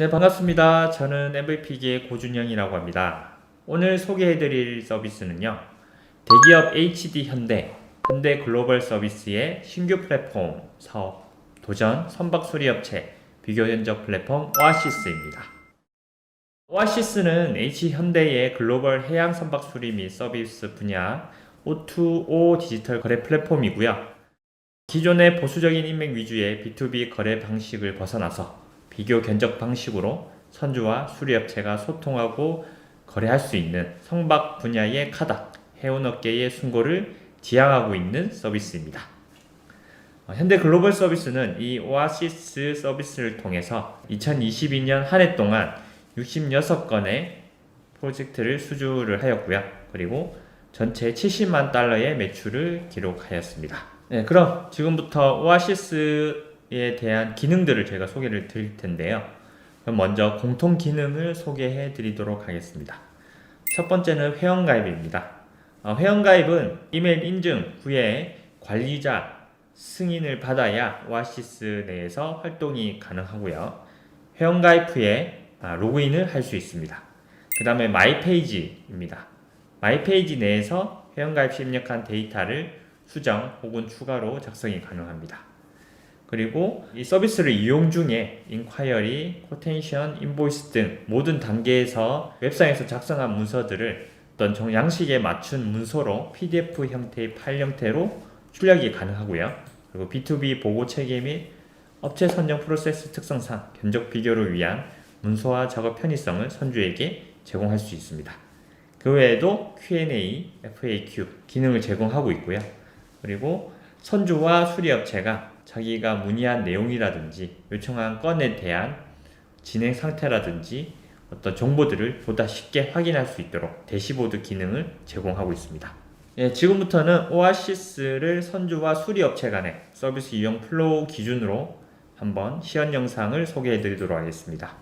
네, 반갑습니다. 저는 MVP계의 고준영이라고 합니다. 오늘 소개해드릴 서비스는요. 대기업 HD 현대, 현대 글로벌 서비스의 신규 플랫폼 사업, 도전 선박 수리업체, 비교 견적 플랫폼 오아시스입니다. 오아시스는 H현대의 글로벌 해양 선박 수리 및 서비스 분야 O2O 디지털 거래 플랫폼이고요. 기존의 보수적인 인맥 위주의 B2B 거래 방식을 벗어나서 비교 견적 방식으로 선주와 수리업체가 소통하고 거래할 수 있는 선박 분야의 카닥, 해운업계의 순고를 지향하고 있는 서비스입니다. 어, 현대 글로벌 서비스는 이 오아시스 서비스를 통해서 2022년 한 해 동안 66건의 프로젝트를 수주를 하였고요. 그리고 전체 70만 달러의 매출을 기록하였습니다. 네, 그럼 지금부터 오아시스 에 대한 기능들을 제가 소개를 드릴 텐데요. 그럼 먼저 공통 기능을 소개해 드리도록 하겠습니다. 첫 번째는 회원가입입니다. 어, 회원가입은 이메일 인증 후에 관리자 승인을 받아야 오아시스 내에서 활동이 가능하고요. 회원가입 후에 아, 로그인을 할 수 있습니다. 그 다음에 마이페이지입니다. 마이페이지 내에서 회원가입 시 입력한 데이터를 수정 혹은 추가로 작성이 가능합니다. 그리고 이 서비스를 이용 중에 인콰이어리, 코텐션, 인보이스 등 모든 단계에서 웹상에서 작성한 문서들을 어떤 정 양식에 맞춘 문서로 PDF 형태의 파일 형태로 출력이 가능하고요. 그리고 B2B 보고 체계 및 업체 선정 프로세스 특성상 견적 비교를 위한 문서화 작업 편의성을 선주에게 제공할 수 있습니다. 그 외에도 Q&A, FAQ 기능을 제공하고 있고요. 그리고 선주와 수리업체가 자기가 문의한 내용이라든지 요청한 건에 대한 진행 상태라든지 어떤 정보들을 보다 쉽게 확인할 수 있도록 대시보드 기능을 제공하고 있습니다. 예, 지금부터는 오아시스를 선주와 수리업체 간의 서비스 이용 플로우 기준으로 한번 시연 영상을 소개해 드리도록 하겠습니다.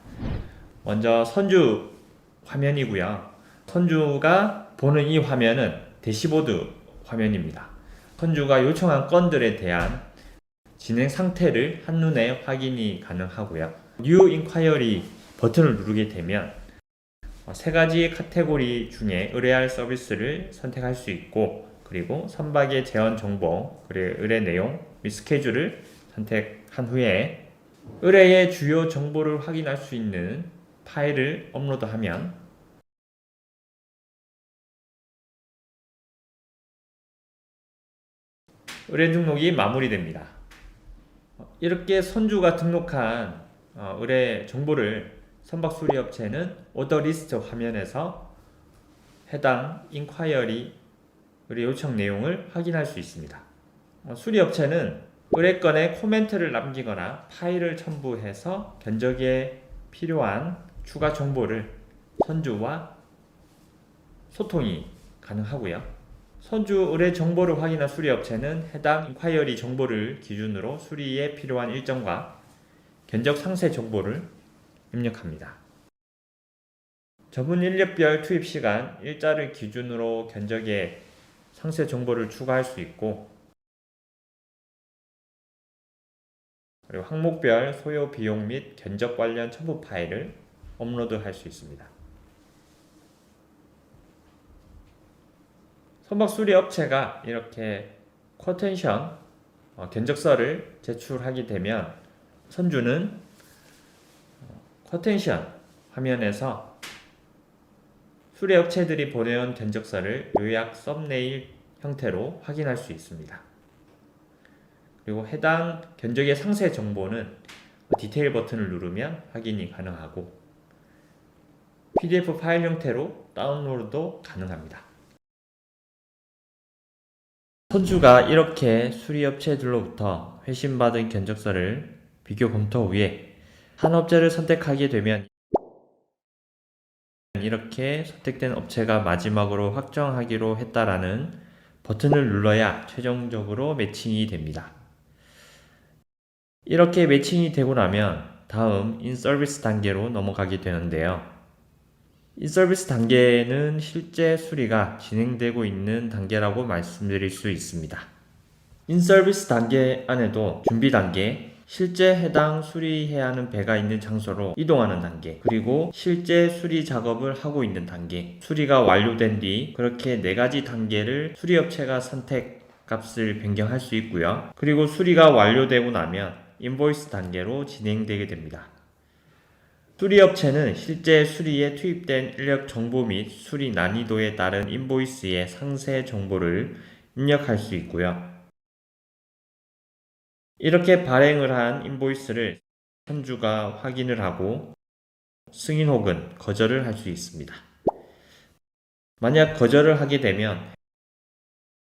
먼저 선주 화면이고요. 선주가 보는 이 화면은 대시보드 화면입니다. 선주가 요청한 건들에 대한 진행 상태를 한눈에 확인이 가능하고요. New Inquiry 버튼을 누르게 되면 어, 세 가지 카테고리 중에 의뢰할 서비스를 선택할 수 있고 그리고 선박의 재원 정보, 그리고 의뢰 내용 및 스케줄을 선택한 후에 의뢰의 주요 정보를 확인할 수 있는 파일을 업로드하면 의뢰 등록이 마무리됩니다. 이렇게 선주가 등록한 어, 의뢰 정보를 선박 수리 업체는 오더 리스트 화면에서 해당 인콰이어리 의뢰 요청 내용을 확인할 수 있습니다. 어, 수리 업체는 의뢰건에 코멘트를 남기거나 파일을 첨부해서 견적에 필요한 추가 정보를 선주와 소통이 가능하고요. 선주 의뢰 정보를 확인한 수리업체는 해당 인콰이어리 정보를 기준으로 수리에 필요한 일정과 견적 상세 정보를 입력합니다. 전문 인력별 투입 시간, 일자를 기준으로 견적에 상세 정보를 추가할 수 있고 그리고 항목별 소요 비용 및 견적 관련 첨부 파일을 업로드할 수 있습니다. 선박 수리 업체가 이렇게 쿼텐션 어, 견적서를 제출하게 되면 선주는 어, 쿼텐션 화면에서 수리 업체들이 보내온 견적서를 요약 썸네일 형태로 확인할 수 있습니다. 그리고 해당 견적의 상세 정보는 디테일 버튼을 누르면 확인이 가능하고 PDF 파일 형태로 다운로드도 가능합니다. 선주가 이렇게 수리업체들로부터 회신받은 견적서를 비교 검토 후에 한 업체를 선택하게 되면 이렇게 선택된 업체가 마지막으로 확정하기로 했다라는 버튼을 눌러야 최종적으로 매칭이 됩니다. 이렇게 매칭이 되고 나면 다음 인서비스 단계로 넘어가게 되는데요. 인서비스 단계는 실제 수리가 진행되고 있는 단계라고 말씀드릴 수 있습니다. 인서비스 단계 안에도 준비 단계, 실제 해당 수리해야 하는 배가 있는 장소로 이동하는 단계, 그리고 실제 수리 작업을 하고 있는 단계, 수리가 완료된 뒤 그렇게 네 가지 단계를 수리업체가 선택 값을 변경할 수 있고요. 그리고 수리가 완료되고 나면 인보이스 단계로 진행되게 됩니다. 수리업체는 실제 수리에 투입된 인력 정보 및 수리 난이도에 따른 인보이스의 상세 정보를 입력할 수 있고요. 이렇게 발행을 한 인보이스를 선주가 확인을 하고 승인 혹은 거절을 할 수 있습니다. 만약 거절을 하게 되면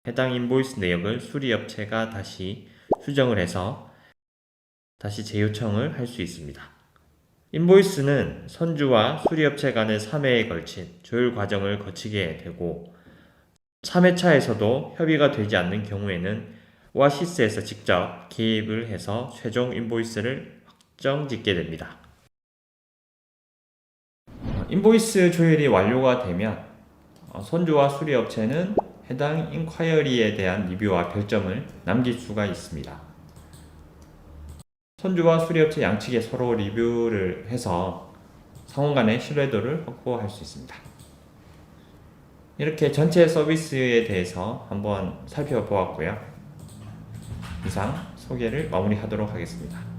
해당 인보이스 내역을 수리업체가 다시 수정을 해서 다시 재요청을 할 수 있습니다. 인보이스는 선주와 수리업체 간의 3회에 걸친 조율 과정을 거치게 되고 3회차에서도 협의가 되지 않는 경우에는 오아시스에서 직접 개입을 해서 최종 인보이스를 확정 짓게 됩니다. 인보이스 조율이 완료가 되면 어, 선주와 수리업체는 해당 인콰이어리에 대한 리뷰와 별점을 남길 수가 있습니다. 선주와 수리업체 양측에 서로 리뷰를 해서 상호 간의 신뢰도를 확보할 수 있습니다. 이렇게 전체 서비스에 대해서 한번 살펴보았고요. 이상 소개를 마무리하도록 하겠습니다.